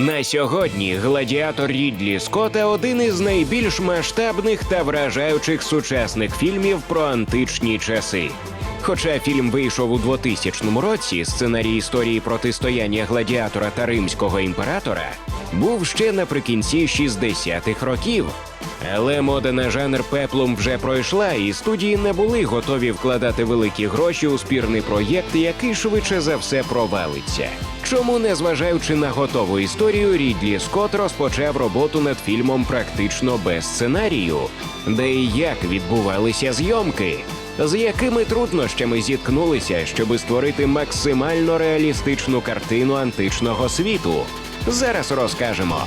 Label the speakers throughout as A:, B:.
A: На сьогодні гладіатор Рідлі Скотта один із найбільш масштабних та вражаючих сучасних фільмів про античні часи. Хоча фільм вийшов у 2000 році, сценарій історії протистояння гладіатора та римського імператора був ще наприкінці 60-х років. Але мода на жанр пеплум вже пройшла, і студії не були готові вкладати великі гроші у спірний проєкт, який швидше за все провалиться. Чому, незважаючи на готову історію, Рідлі Скотт розпочав роботу над фільмом практично без сценарію, де і як відбувалися зйомки, з якими труднощами зіткнулися, щоби створити максимально реалістичну картину античного світу. Зараз розкажемо.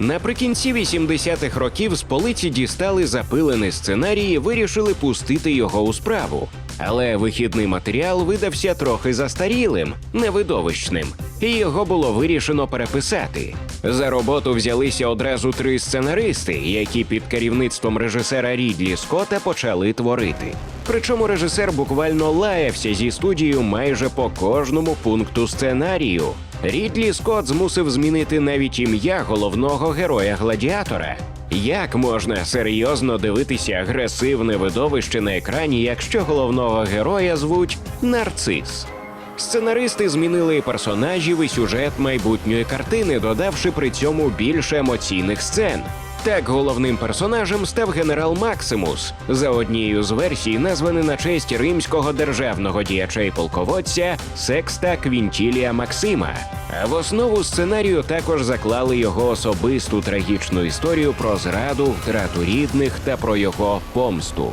A: Наприкінці 80-х років з полиці дістали запилений сценарій і вирішили пустити його у справу. Але вихідний матеріал видався трохи застарілим, невидовищним, і його було вирішено переписати. За роботу взялися одразу три сценаристи, які під керівництвом режисера Рідлі Скотта почали творити. Причому режисер буквально лаявся зі студією майже по кожному пункту сценарію. Рідлі Скотт змусив змінити навіть ім'я головного героя гладіатора. Як можна серйозно дивитися агресивне видовище на екрані, якщо головного героя звуть Нарцис? Сценаристи змінили персонажів і сюжет майбутньої картини, додавши при цьому більше емоційних сцен. Так головним персонажем став генерал Максимус, за однією з версій, названий на честь римського державного діяча і полководця Секста Квінтілія Максима. А в основу сценарію також заклали його особисту трагічну історію про зраду, втрату рідних та про його помсту.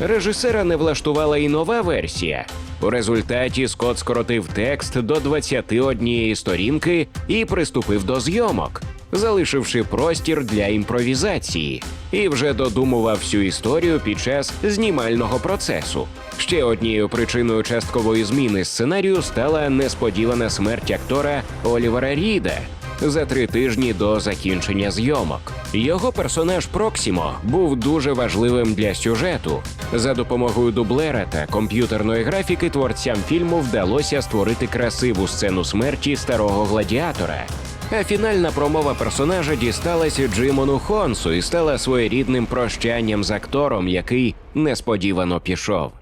A: Режисера не влаштувала і нова версія. У результаті Скотт скоротив текст до 21 сторінки і приступив до зйомок, залишивши простір для імпровізації, і вже додумував всю історію під час знімального процесу. Ще однією причиною часткової зміни сценарію стала несподівана смерть актора Олівера Ріда за три тижні до закінчення зйомок. Його персонаж Проксімо був дуже важливим для сюжету. За допомогою дублера та комп'ютерної графіки творцям фільму вдалося створити красиву сцену смерті старого гладіатора. А фінальна промова персонажа дісталася Джимону Хонсу і стала своєрідним прощанням з актором, який несподівано пішов.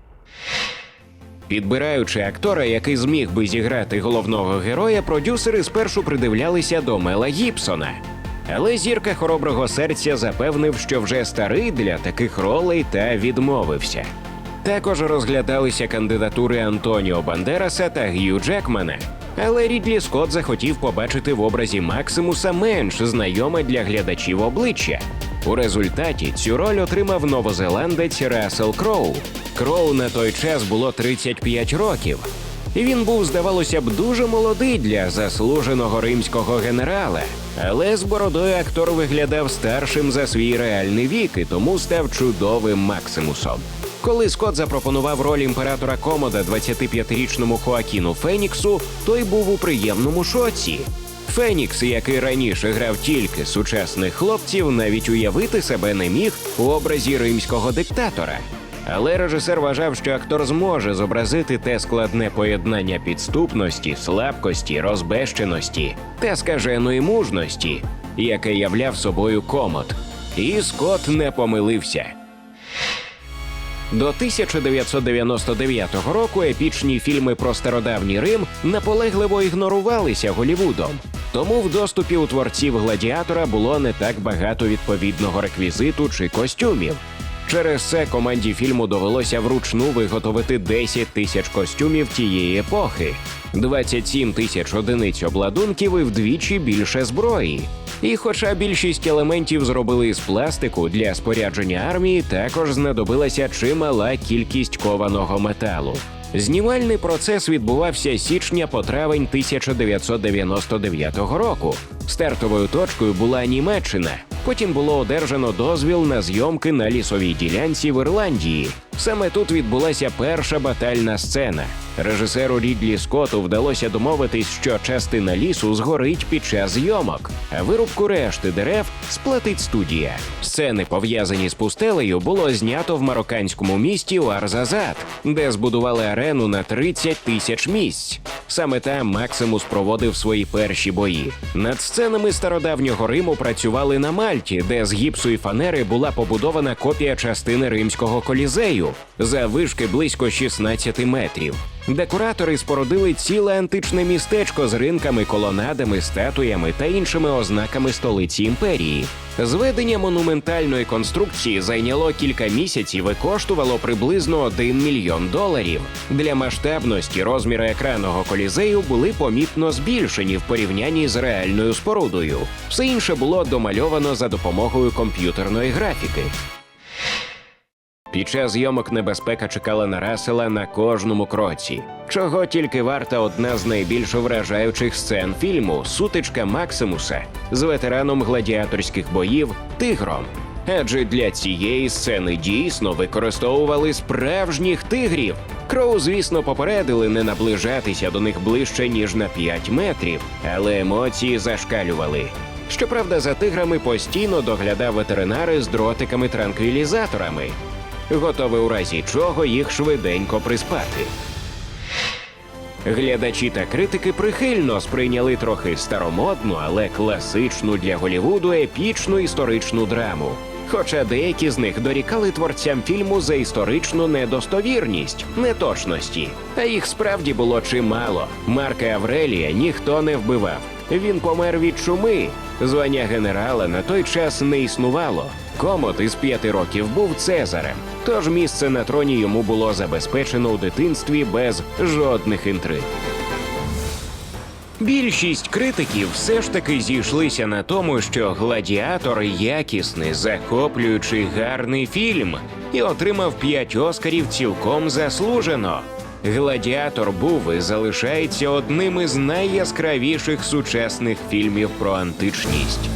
A: Підбираючи актора, який зміг би зіграти головного героя, продюсери спершу придивлялися до Мела Гібсона. Але зірка хороброго серця запевнив, що вже старий для таких ролей та відмовився. Також розглядалися кандидатури Антоніо Бандераса та Г'ю Джекмана. Але Рідлі Скотт захотів побачити в образі Максимуса менш знайоме для глядачів обличчя. У результаті цю роль отримав новозеландець Рассел Кроу. Кроу на той час було 35 років. І він був, здавалося б, дуже молодий для заслуженого римського генерала. Але з бородою актор виглядав старшим за свій реальний вік і тому став чудовим Максимусом. Коли Скотт запропонував роль імператора Комода 25-річному Хоакіну Феніксу, той був у приємному шоці. Фенікс, який раніше грав тільки сучасних хлопців, навіть уявити себе не міг у образі римського диктатора. Але режисер вважав, що актор зможе зобразити те складне поєднання підступності, слабкості, розбещеності та скаженої мужності, яке являв собою комод. І Скотт не помилився. До 1999 року епічні фільми про стародавній Рим наполегливо ігнорувалися Голівудом. Тому в доступі у творців гладіатора було не так багато відповідного реквізиту чи костюмів. Через це команді фільму довелося вручну виготовити 10 тисяч костюмів тієї епохи, 27 тисяч одиниць обладунків і вдвічі більше зброї. І хоча більшість елементів зробили з пластику для спорядження армії, також знадобилася чимала кількість кованого металу. Знімальний процес відбувався січня по травень 1999 року. Стартовою точкою була Німеччина. Потім було одержано дозвіл на зйомки на лісовій ділянці в Ірландії. Саме тут відбулася перша батальна сцена. Режисеру Рідлі Скотту вдалося домовитись, що частина лісу згорить під час зйомок, а вирубку решти дерев сплатить студія. Сцени, пов'язані з пустелею, було знято в марокканському місті Уарзазат, де збудували арену на 30 тисяч місць. Саме там Максимус проводив свої перші бої. Над сценами стародавнього Риму працювали на Мальті, де з гіпсу і фанери була побудована копія частини римського колізею за вишки близько 16 метрів. Декоратори спорудили ціле античне містечко з ринками, колонадами, статуями та іншими ознаками столиці імперії. Зведення монументальної конструкції зайняло кілька місяців і коштувало приблизно 1 мільйон доларів. Для масштабності розміри екранного колізею були помітно збільшені в порівнянні з реальною спорудою. Все інше було домальовано за допомогою комп'ютерної графіки. Під час зйомок небезпека чекала на Расела на кожному кроці. Чого тільки варта одна з найбільш вражаючих сцен фільму сутичка Максимуса з ветераном гладіаторських боїв Тигром. Адже для цієї сцени дійсно використовували справжніх тигрів. Кроу, звісно, попередили не наближатися до них ближче ніж на 5 метрів, але емоції зашкалювали. Щоправда, за тиграми постійно доглядав ветеринари з дротиками-транквілізаторами, готовий у разі чого їх швиденько приспати. Глядачі та критики прихильно сприйняли трохи старомодну, але класичну для Голівуду епічну історичну драму. Хоча деякі з них дорікали творцям фільму за історичну недостовірність, неточності. А їх справді було чимало. Марка Аврелія ніхто не вбивав. Він помер від чуми. Звання генерала на той час не існувало. Комот із п'яти років був Цезарем, тож місце на троні йому було забезпечено у дитинстві без жодних інтриг. Більшість критиків все ж таки зійшлися на тому, що гладіатор якісний, захоплюючий гарний фільм і отримав п'ять оскарів цілком заслужено. Гладіатор був і залишається одним із найяскравіших сучасних фільмів про античність.